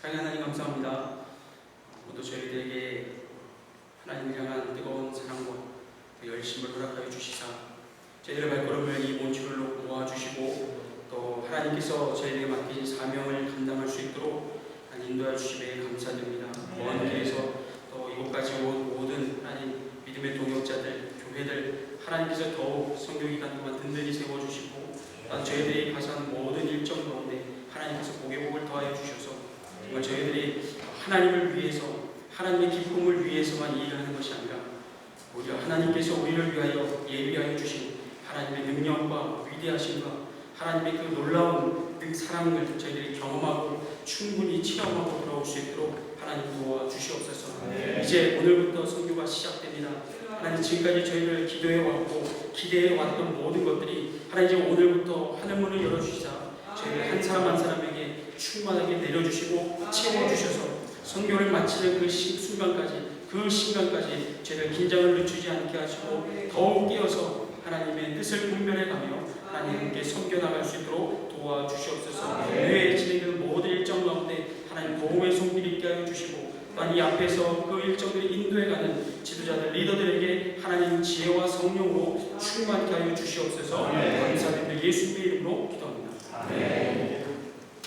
사랑하는 하나님 감사합니다. 오늘도 저희들에게 하나님을 향한 뜨거운 사랑과 그 열심을 허락하여 주시사 저희들의 발걸음을 이 몬치를로 모아주시고 또 하나님께서 저희에게 맡기신 사명을 감당할 수 있도록 인도해 주심에 감사드립니다. 먼 길에서 또 이곳까지 온 모든 하나님 믿음의 동역자들, 교회들 하나님께서 더욱 성교기간 동안 든든히 세워주시고 또 저희들이 가서한 모든 일정 가운데 하나님께서 복의 복을 더하여 주셔서 정말 저희들이 하나님을 위해서 하나님의 기쁨을 위해서만 일을 하는 것이 아니라 오히려 하나님께서 우리를 위하여 예비하여 주신 하나님의 능력과 위대하심과 하나님의 그 놀라운 그 사랑을 저희들이 경험하고 충분히 체험하고 돌아올 수 있도록 하나님 도와 주시옵소서. 이제 오늘부터 선교가 시작됩니다. 하나님 지금까지 저희를 기도해 왔고 기대해 왔던 모든 것들이 하나님 이제 오늘부터 하늘 문을 열어 주시자 저희를 한 사람 한 사람에게 충만하게 내려 주시고 선교를 마치는 그 시- 순간까지 그 시간까지 저희를 긴장을 늦추지 않게 하시고 더욱 깨어서 하나님의 뜻을 분별해가며 하나님께 섬겨 나갈 수 있도록 도와주시옵소서. 교회에 진행되는 모든 일정 가운데 하나님 도움의 손길이 있게 하여 주시고 또한 이 앞에서 그 일정들을 인도해가는 지도자들 리더들에게 하나님 지혜와 성령으로 충만케 하여 주시옵소서. 감사드립니다 예수님의 이름으로 기도합니다. 아멘.